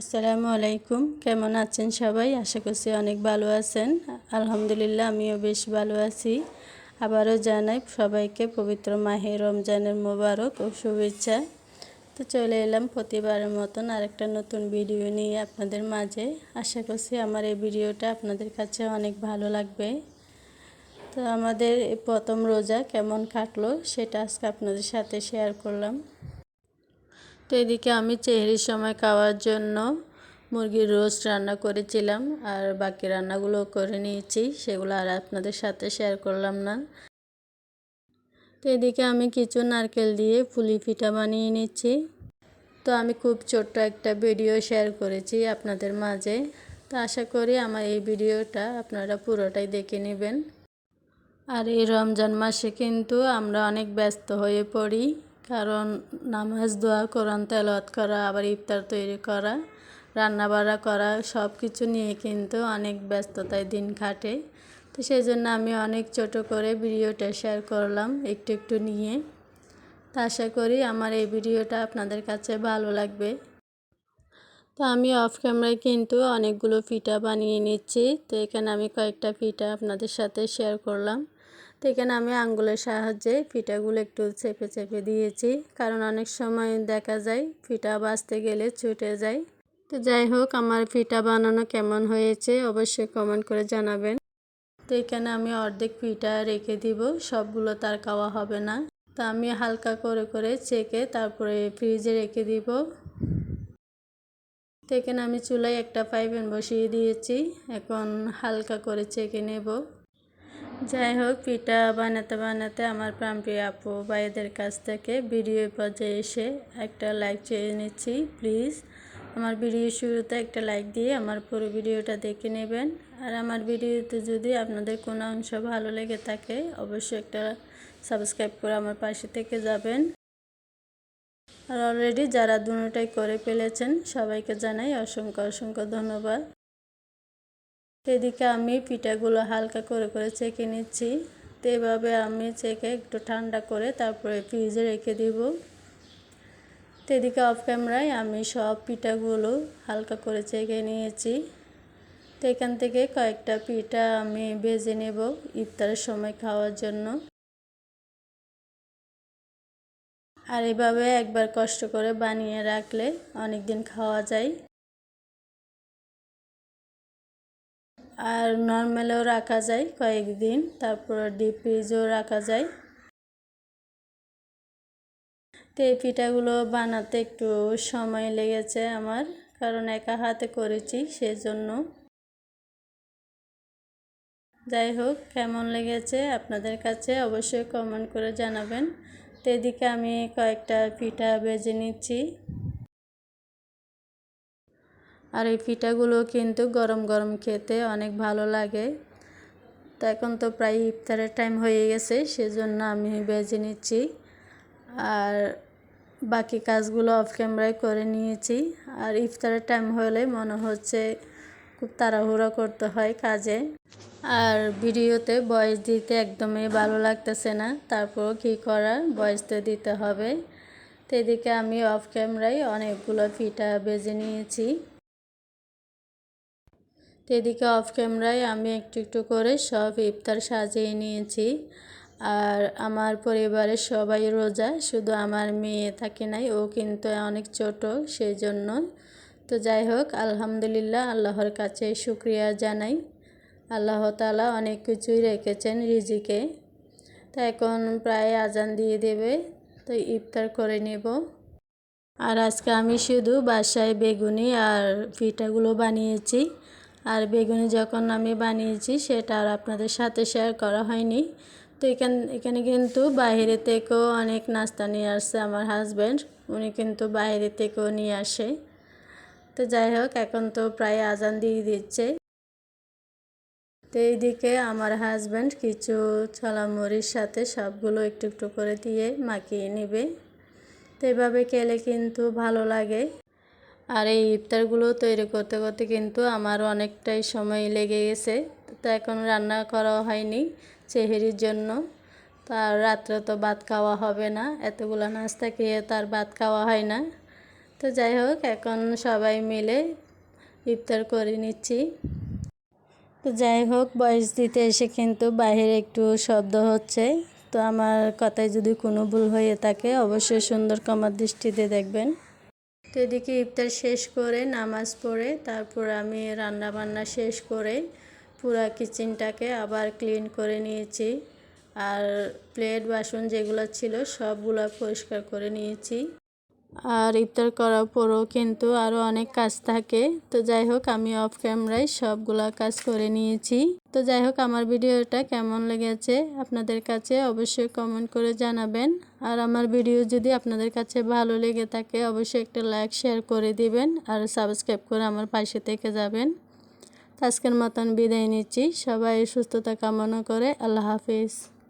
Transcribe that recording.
আসসালামু আলাইকুম। কেমন আছেন সবাই? আশা করছি অনেক ভালো আছেন। আলহামদুলিল্লাহ, আমিও বেশ ভালো আছি। আবারও জানাই সবাইকে পবিত্র মাহে রমজানের মোবারক ও শুভেচ্ছা। তো চলে এলাম প্রতিবারের মতন আরেকটা নতুন ভিডিও নিয়ে আপনাদের মাঝে। আশা করছি আমার এই ভিডিওটা আপনাদের কাছে অনেক ভালো লাগবে। তো আমাদের প্রথম রোজা কেমন কাটলো সেটা আজকে আপনাদের সাথে শেয়ার করলাম। তো এদিকে আমি চেহারির সময় খাওয়ার জন্য মুরগির রোস্ট রান্না করেছিলাম আর বাকি রান্নাগুলো করে নিয়েছি, সেগুলো আর আপনাদের সাথে শেয়ার করলাম না। তো এদিকে আমি কিছু নারকেল দিয়ে পুলি পিঠা বানিয়ে নিচ্ছি। তো আমি খুব ছোট্ট একটা ভিডিও শেয়ার করেছি আপনাদের মাঝে। তো আশা করি আমার এই ভিডিওটা আপনারা পুরোটাই দেখে নেবেন। আর এই রমজান মাসে কিন্তু আমরা অনেক ব্যস্ত হয়ে পড়ি। কারণ নামাজ, দোয়া, কোরআন তেলত করা, আবার ইফতার তৈরি করা রান্না বাড়া করা সব কিছু নিয়ে কিন্তু অনেক ব্যস্ততায় দিন কাটে। তো সেই জন্য আমি অনেক ছোট করে ভিডিওটা শেয়ার করলাম একটু একটু নিয়ে। তা আশা করি আমার এই ভিডিওটা আপনাদের কাছে ভালো লাগবে। তো আমি অফ ক্যামেরায় কিন্তু অনেকগুলো পিঠা বানিয়ে নিচ্ছি। তো এখানে আমি কয়েকটা পিঠা আপনাদের সাথে শেয়ার করলাম। তো এখানে আমি আঙ্গুলের সাহায্যে পিঠাগুলো একটু চেপে চেপে দিয়েছি। কারণ অনেক সময় দেখা যায় পিঠা বাঁচতে গেলে ছুটে যায়। তো যাই হোক, আমার পিঠা বানানো কেমন হয়েছে অবশ্যই কমেন্ট করে জানাবেন। তো এখানে আমি অর্ধেক পিঠা রেখে দিব, সবগুলো তার খাওয়া হবে না। তা আমি হালকা করে করে চেকে তারপরে ফ্রিজে রেখে দিব। তো এখানে আমি চুলায় একটা পাইপেন বসিয়ে দিয়েছি, এখন হালকা করে চেকে নেব। যাই হোক, পিঠা বানাতে বানাতে আমার প্রাণপ্রিয় আপু ভাইদের কাছ থেকে ভিডিও পর্যায়ে এসে একটা লাইক চেয়ে নিচ্ছি। প্লিজ আমার ভিডিও শুরুতে একটা লাইক দিয়ে আমার পুরো ভিডিওটা দেখে নেবেন। আর আমার ভিডিওতে যদি আপনাদের কোনো অংশ ভালো লেগে থাকে, অবশ্যই একটা সাবস্ক্রাইব করে আমার পাশে থেকে যাবেন। আর অলরেডি যারা দুটাই করে ফেলেছেন, সবাইকে জানাই অসংখ্য অসংখ্য ধন্যবাদ। এদিকে আমি পিঠাগুলো হালকা করে করে চেকে নিচ্ছি। তো এভাবে আমি চেকে একটু ঠান্ডা করে তারপরে ফ্রিজে রেখে দিব। তো এদিকে অফ ক্যামেরায় আমি সব পিঠাগুলো হালকা করে চেকে নিয়েছি। তো এখান থেকে কয়েকটা পিঠা আমি ভেজে নেব ইফতারের সময় খাওয়ার জন্য। আর এভাবে একবার কষ্ট করে বানিয়ে রাখলে অনেক দিন খাওয়া যায়। আর নর্মালেও রাখা যায় কয়েকদিন, তারপর ডিপ ফ্রিজেও রাখা যায়। তো এই পিঠাগুলো বানাতে একটু সময় লেগেছে আমার, কারণ একা হাতে করেছি সেজন্য। যাই হোক, কেমন লেগেছে আপনাদের কাছে অবশ্যই কমেন্ট করে জানাবেন। তো এদিকে আমি কয়েকটা পিঠা বেজে নিচ্ছি। আর এই পিঠাগুলো কিন্তু গরম গরম খেতে অনেক ভালো লাগে। তো এখন তো প্রায় ইফতারের টাইম হয়ে গেছে, সেজন্য আমি বেজে নিচ্ছি। আর বাকি কাজগুলো অফ ক্যামেরায় করে নিয়েছি। আর ইফতারের টাইম হলে মনে হচ্ছে খুব তাড়াহুড়ো করতে হয় কাজে। আর ভিডিওতে বয়স দিতে একদমই ভালো লাগতেছে না, তারপরও কী করার বয়স তো দিতে হবে। তো এদিকে আমি অফ ক্যামেরায় অনেকগুলো পিঠা বেজে নিয়েছি। তো এদিকে অফ ক্যামেরায় আমি একটু একটু করে সব ইফতার সাজিয়ে নিয়েছি। আর আমার পরিবারের সবাই রোজা, শুধু আমার মেয়ে থাকে নাই, ও কিন্তু অনেক ছোট সেই জন্য তো যাই হোক, আলহামদুলিল্লাহ আল্লাহর কাছে শুক্রিয়া জানাই। আল্লাহ তালা অনেক কিছুই রেখেছেন রিজিকে। তা এখন প্রায় আজান দিয়ে দেবে, তো ইফতার করে নেব। আর আজকে আমি শুধু বাসায় বেগুনি আর পিঠাগুলো বানিয়েছি। আর বেগুনি যখন আমি বানিয়েছি, সেটা আর আপনাদের সাথে শেয়ার করা হয়নি। তো এখান, এখানে কিন্তু বাইরে থেকেও অনেক নাস্তা নিয়ে আসছে আমার হাজব্যান্ড উনি কিন্তু বাইরে থেকেও নিয়ে আসে। তো যাই হোক, এখন তো প্রায় আজান দিয়ে দিচ্ছে। তো এইদিকে আমার হাজব্যান্ড কিছু ছলামুড়ির সাথে সবগুলো একটু একটু করে দিয়ে মাখিয়ে নেবে। তো এভাবে খেলে কিন্তু ভালো লাগে। আর এই ইফতারগুলো তৈরি করতে করতে কিন্তু আমার অনেকটাই সময় লেগে গেছে। তো এখন রান্না করা হয়নি চেহারির জন্য। তার রাত্রে তো ভাত খাওয়া হবে না, এতগুলো নাস্তা খেয়ে তার ভাত খাওয়া হয় না। তো যাই হোক, এখন সবাই মিলে ইফতার করে নিচ্ছি। তো যাই হোক, বয়স দিতে এসে কিন্তু বাইরে একটু শব্দ হচ্ছে। তো আমার কথায় যদি কোনো ভুল হয়ে থাকে, অবশ্যই সুন্দর কমার দৃষ্টিতে দেখবেন। এদিকে ইফতার শেষ করে নামাজ পড়ে, তারপর আমি রান্না বান্না শেষ করে পুরা কিচেনটাকে আবার ক্লিন করে নিয়েছি। আর প্লেট, বাসন যেগুলো ছিল সবগুলো পরিষ্কার করে নিয়েছি। আর ইফতার করার পরও কিন্তু আরও অনেক কাজ থাকে। তো যাই হোক, আমি অফ ক্যামেরায় সবগুলা কাজ করে নিয়েছি। তো যাই হোক, আমার ভিডিওটা কেমন লেগেছে আপনাদের কাছে অবশ্যই কমেন্ট করে জানাবেন। আর আমার ভিডিও যদি আপনাদের কাছে ভালো লেগে থাকে, অবশ্যই একটা লাইক শেয়ার করে দিবেন আর সাবস্ক্রাইব করে আমার পাশে থেকে যাবেন। তো আজকের মতন বিদায় নিচ্ছি। সবাই সুস্থতা কামনা করে আল্লাহ হাফিজ।